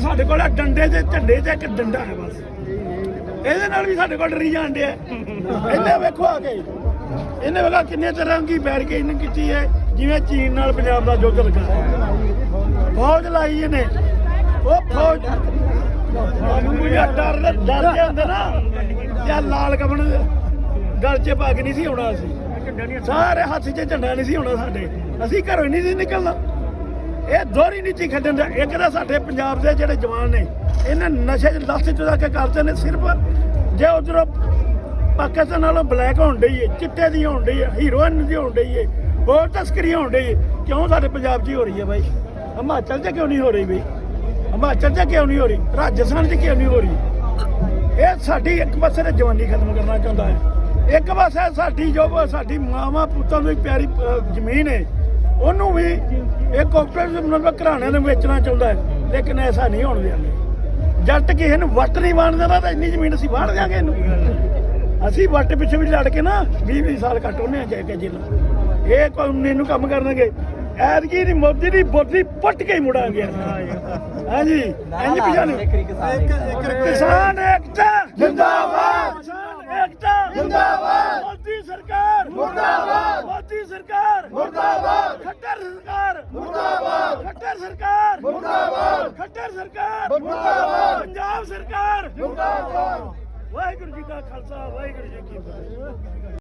ਸਾਡੇ ਕੋਲ ਡੰਡੇ ਤੇ ਝੰਡੇ ਤੇ ਇੱਕ ਡੰਡਾ ਹੈ ਬਸ। ਇਹਦੇ ਨਾਲ ਵੀ ਸਾਡੇ ਕੋਲ ਡਰੀ ਜਾਂਦੇ ਆ ਇਹਨੇ ਵੇਖੋ ਆ ਕੇ। ਇਹਨੇ ਵੇਖਾ ਕਿੰਨੇ ਤਰ੍ਹਾਂ ਦੀ ਬੈਰੀਕੇਡ ਕੀਤੀ ਹੈ। ਜਿਵੇਂ ਚੀਨ ਨਾਲ ਪੰਜਾਬ ਦਾ ਯੁੱਧ ਲੱਗਾ। ਫੌਜ ਲਾਈ ਇਹਨੇ। ਉਹ ਫੌਜ ਸਾਨੂੰ ਡਰ ਡਰ ਕੇ ਹੁੰਦਾ ਨਾ। ਜਾਂ ਲਾਲ ਕਮਣ ਗਲ 'ਚ ਪੱਗ ਨਹੀਂ ਸੀ ਆਉਣਾ ਅਸੀਂ। ਸਾਰੇ ਹੱਥ 'ਚ ਝੰਡਾ ਨਹੀਂ ਸੀ ਆਉਣਾ ਸਾਡੇ। ਅਸੀਂ ਘਰੋਂ ਹੀ ਨਹੀਂ ਸੀ ਨਿਕਲਣਾ। ਇਹ ਦੋਹਰੀ ਨੀਤੀ ਖੱਡਣ ਦਾ ਇੱਕ ਤਾਂ ਸਾਡੇ ਪੰਜਾਬ ਦੇ ਜਿਹੜੇ ਜਵਾਨ ਨੇ, ਇਹਨਾਂ ਨਸ਼ੇ 'ਚ ਲੱਤ ਚੁਦਾ ਕੇ ਕਰਦੇ ਨੇ, ਸਿਰਫ ਜੇ ਉਧਰੋਂ ਪਾਕਿਸਤਾਨ ਨਾਲੋਂ ਬਲੈਕ ਹੋਣ ਡਈ ਏ, ਚਿੱਟੇ ਦੀ ਹੋਣ ਡਈ ਏ ਹੀਰੋਇਨ ਦੀ ਹੋਣ ਡਈ ਏ, ਹੋਰ ਤਸਕਰੀ ਹੋਣ ਡਈ ਏ, ਕਿਉਂ ਸਾਡੇ ਪੰਜਾਬ 'ਚ ਹੀ ਹੋ ਰਹੀ ਹੈ ਬਾਈ? ਹਿਮਾਚਲ 'ਚ ਕਿਉਂ ਨਹੀਂ ਹੋ ਰਹੀ ਬਈ? ਹਿਮਾਚਲ 'ਚ ਕਿਉਂ ਨਹੀਂ ਹੋ ਰਹੀ? ਰਾਜਸਥਾਨ 'ਚ ਕਿਉਂ ਨਹੀਂ ਹੋ ਰਹੀ? ਇਹ ਸਾਡੀ ਇੱਕ ਪਾਸੇ ਤੇ ਜਵਾਨੀ ਖਤਮ ਕਰਨਾ ਚਾਹੁੰਦਾ ਹੈ। ਇੱਕ ਪਾਸੇ ਸਾਡੀ ਜੋ ਸਾਡੀ ਮਾਵਾਂ ਪੁੱਤਾਂ ਨੂੰ ਪਿਆਰੀ ਜ਼ਮੀਨ ਹੈ ਉਹਨੂੰ ਵੀ ਇਹ ਕੋਪਰੇਟਿਵ ਮਤਲਬ ਘਰਾਣਿਆਂ ਨੂੰ ਵੇਚਣਾ ਚਾਹੁੰਦਾ ਹੈ ਲੇਕਿਨ ਐਸਾ ਨਹੀਂ ਹੋਣ ਦਿਆਂਗੇ ਜੱਟ ਕਿਸੇ ਨੂੰ ਵੱਟ ਨਹੀਂ ਵਾਣ ਦੇਣਾ ਤਾਂ ਇੰਨੀ ਜ਼ਮੀਨ ਅਸੀਂ ਵਾਣ ਦਿਆਂਗੇ ਇਹਨੂੰ। ਅਸੀਂ ਵੱਟ ਪਿੱਛੇ ਵੀ ਲੜ ਕੇ ਨਾ 20 20 ਸਾਲ ਕੱਟ ਉਹਨੇ ਜਾ ਕੇ ਜੇਲ੍ਹਾਂ। ਇਹ ਕੋਈ ਨੂੰ ਕੰਮ ਕਰਨਗੇ। ਐਤਕੀ ਦੀ ਮੋਦੀ ਦੀ ਬੋਦੀ ਪੁੱਟ ਕੇ ਹੀ ਮੁੜਾਂਗੇ ਹਾਂਜੀ ਇੰਜ ਪਛਾਣ ਕਿਸਾਨ ਏਕਤਾ। ਜਿੰਦਾਬਾਦ। ਕਿਸਾਨ ਏਕਤਾ। ਜਿੰਦਾਬਾਦ। ਮੋਦੀ ਸਰਕਾਰ। ਮੁਰਦਾਬਾਦ। ਮੋਦੀ ਸਰਕਾਰ। ਮੁਰਦਾਬਾਦ। ਖੱਟਰ ਸਰਕਾਰ। ਮੁਰਦਾਬਾਦ। ਖੱਟਰ ਸਰਕਾਰ। ਮੁਰਦਾਬਾਦ। ਖੱਟਰ ਸਰਕਾਰ। ਮੁਰਦਾਬਾਦ। ਪੰਜਾਬ ਸਰਕਾਰ। ਮੁਰਦਾਬਾਦ। ਵਾਹਿਗੁਰੂ ਜੀ ਕਾ ਖਾਲਸਾ ਵਾਹਿਗੁਰੂ ਜੀ ਕੀ ਫਤਿਹ।